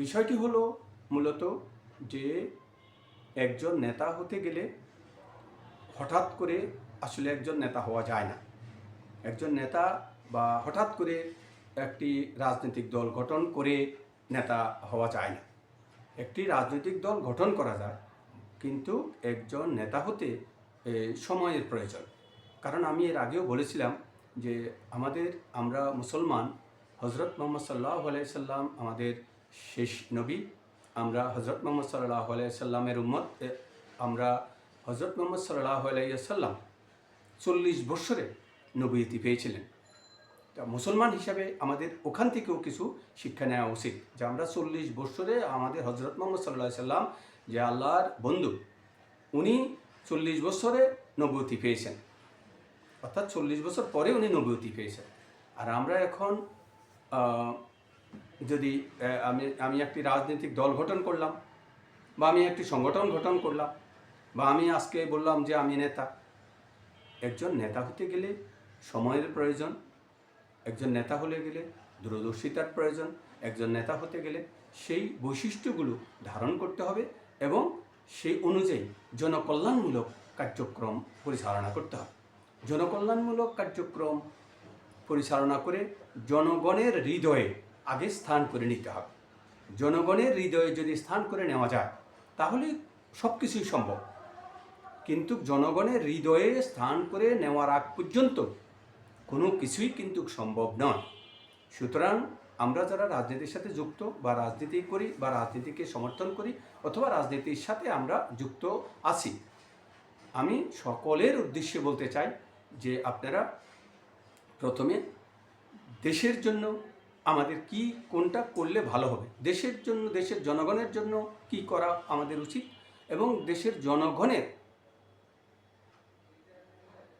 বিষয়টি হলো মূলত যে একজন নেতা হতে গেলে হঠাৎ করে আসলে একজন নেতা হওয়া যায় না। একজন নেতা বা হঠাৎ করে একটি রাজনৈতিক দল গঠন করে নেতা হওয়া যায় না। একটি রাজনৈতিক দল গঠন করা যায়, কিন্তু একজন নেতা হতে সময়ের প্রয়োজন। কারণ আমি এর আগেও বলেছিলাম যে আমাদের, আমরা মুসলমান হজরত মোহাম্মদ সাল্লাহ আলাইসাল্লাম আমাদের শেষ নবী। আমরা হজরত মোহাম্মদ সাল্লাহ আলাইসাল্লামের উম্মত। আমরা হজরত মোহাম্মদ সাল্লাহ আলাইসাল্লাম চল্লিশ বৎসরে নবীতি পেয়েছিলেন। তা মুসলমান হিসাবে আমাদের ওখান থেকেও কিছু শিক্ষা নেওয়া উচিত যে আমরা চল্লিশ বৎসরে আমাদের হজরত মোহাম্মদ সাল্লাহ সাল্লাম যে আল্লাহর বন্ধু, উনি চল্লিশ বছরে নবতী পেয়েছেন। অর্থাৎ চল্লিশ বছর পরে উনি নবতী পেয়েছেন। আর আমরা এখন যদি আমি আমি একটি রাজনৈতিক দল গঠন করলাম, বা আমি একটি সংগঠন গঠন করলাম, বা আমি আজকে বললাম যে আমি নেতা, একজন নেতা হতে গেলে সময়ের প্রয়োজন, একজন নেতা হলে গেলে দূরদর্শিতার প্রয়োজন, একজন নেতা হতে গেলে সেই বৈশিষ্ট্যগুলো ধারণ করতে হবে এবং সেই অনুযায়ী জনকল্যাণমূলক কার্যক্রম পরিচালনা করতে হবে। জনকল্যাণমূলক কার্যক্রম পরিচালনা করে জনগণের হৃদয়ে আগে স্থান করে নিতে হবে। জনগণের হৃদয়ে যদি স্থান করে নেওয়া যায়, তাহলে সব কিছুই সম্ভব। কিন্তু জনগণের হৃদয়ে স্থান করে নেওয়ার আগ পর্যন্ত কোনো কিছুই কিন্তু সম্ভব নয়। সুতরাং আমরা যারা রাজনীতির সাথে যুক্ত বা রাজনীতি করি বা রাজনীতিকে সমর্থন করি অথবা রাজনীতির সাথে আমরা যুক্ত আছি, আমি সকলের উদ্দেশ্যে বলতে চাই যে আপনারা প্রথমে দেশের জন্য আমাদের কি, কোনটা করলে ভালো হবে? দেশের জন্য, দেশের জনগণের জন্য কি করা আমাদের উচিত? এবং দেশের জনগণের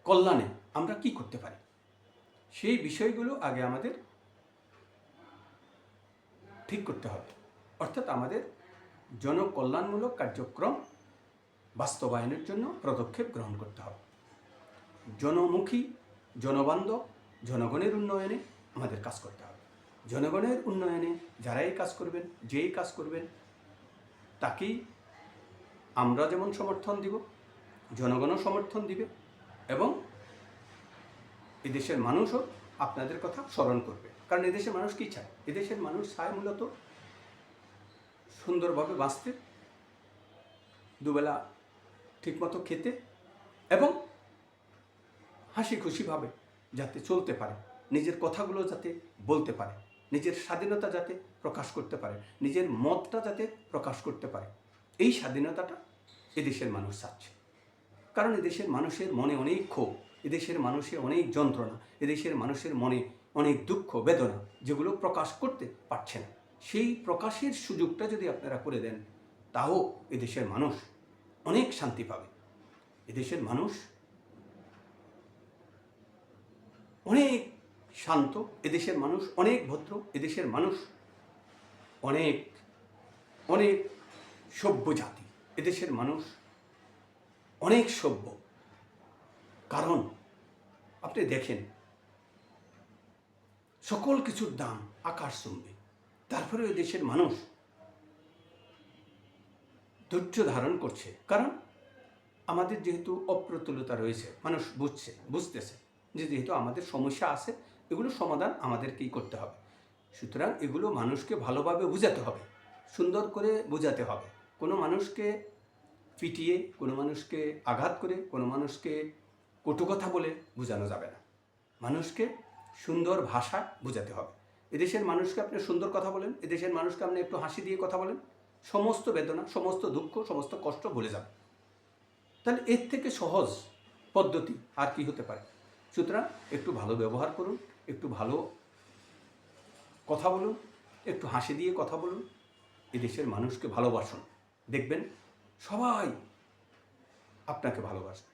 কল্যাণে আমরা কি করতে পারি? সেই বিষয়গুলো আগে আমাদের ঠিক করতে হবে। অর্থাৎ আমাদের জনকল্যাণমূলক কার্যক্রম বাস্তবায়নের জন্য পদক্ষেপ গ্রহণ করতে হবে। জনমুখী, জনবান্ধব, জনগণের উন্নয়নে আমাদের কাজ করতে হবে। জনগণের উন্নয়নে যারাই কাজ করবেন, যেই কাজ করবেন, তাকেই আমরা যেমন সমর্থন দিব, জনগণও সমর্থন দিবে এবং এদেশের মানুষও আপনাদের কথা স্মরণ করবে। কারণ এদেশের মানুষ কী চায়? এদেশের মানুষ চায় মূলত সুন্দরভাবে বাঁচতে, দুবেলা ঠিকমতো খেতে এবং হাসি খুশিভাবে যাতে চলতে পারে, নিজের কথাগুলো যাতে বলতে পারে। নিজের স্বাধীনতা যাতে প্রকাশ করতে পারে, নিজের মতটা যাতে প্রকাশ করতে পারে। এই স্বাধীনতাটা এদেশের মানুষ চাচ্ছে। কারণ এদেশের মানুষের মনে অনেক ক্ষোভ, এদেশের মানুষের অনেক যন্ত্রণা, এদেশের মানুষের মনে অনেক দুঃখ, বেদনা যেগুলো প্রকাশ করতে পারছে না। সেই প্রকাশের সুযোগটা যদি আপনারা করে দেন, তাও এদেশের মানুষ অনেক শান্তি পাবে। এদেশের মানুষ অনেক শান্ত। এদেশের মানুষ অনেক ভদ্র, এদেশের মানুষ অনেক অনেক সভ্য জাতি। এদেশের মানুষ অনেক সভ্য। কারণ, আপনি দেখেন, সকল কিছুর দাম আকাশ চুম্বে। তারপরে ওই দেশের মানুষ ধৈর্য ধারণ করছে। কারণ, আমাদের যেহেতু অপ্রতুলতা রয়েছে, মানুষ বুঝছে, বুঝতেছে যে যেহেতু আমাদের সমস্যা আছে এগুলো সমাধান আমাদেরকেই করতে হবে। সুতরাং এগুলো মানুষকে ভালোভাবে বোঝাতে হবে, সুন্দর করে বোঝাতে হবে। কোনো মানুষকে পিটিয়ে, কোনো মানুষকে আঘাত করে, কোনো মানুষকে কটু কথা বলে বোঝানো যাবে না। মানুষকে সুন্দর ভাষা বোঝাতে হবে। এদেশের মানুষকে আপনি সুন্দর কথা বলেন, এদেশের মানুষকে আপনি একটু হাসি দিয়ে কথা বলেন, সমস্ত বেদনা, সমস্ত দুঃখ, সমস্ত কষ্ট ভুলে যাবে তাহলে এর থেকে সহজ পদ্ধতি আর কি হতে পারে? সুতরাং একটু ভালো ব্যবহার করুন একটু ভালো কথা বলুন, একটু হাসি দিয়ে কথা বলুন, এদেশের মানুষকে ভালোবাসুন, দেখবেন সবাই আপনাকে ভালোবাসবে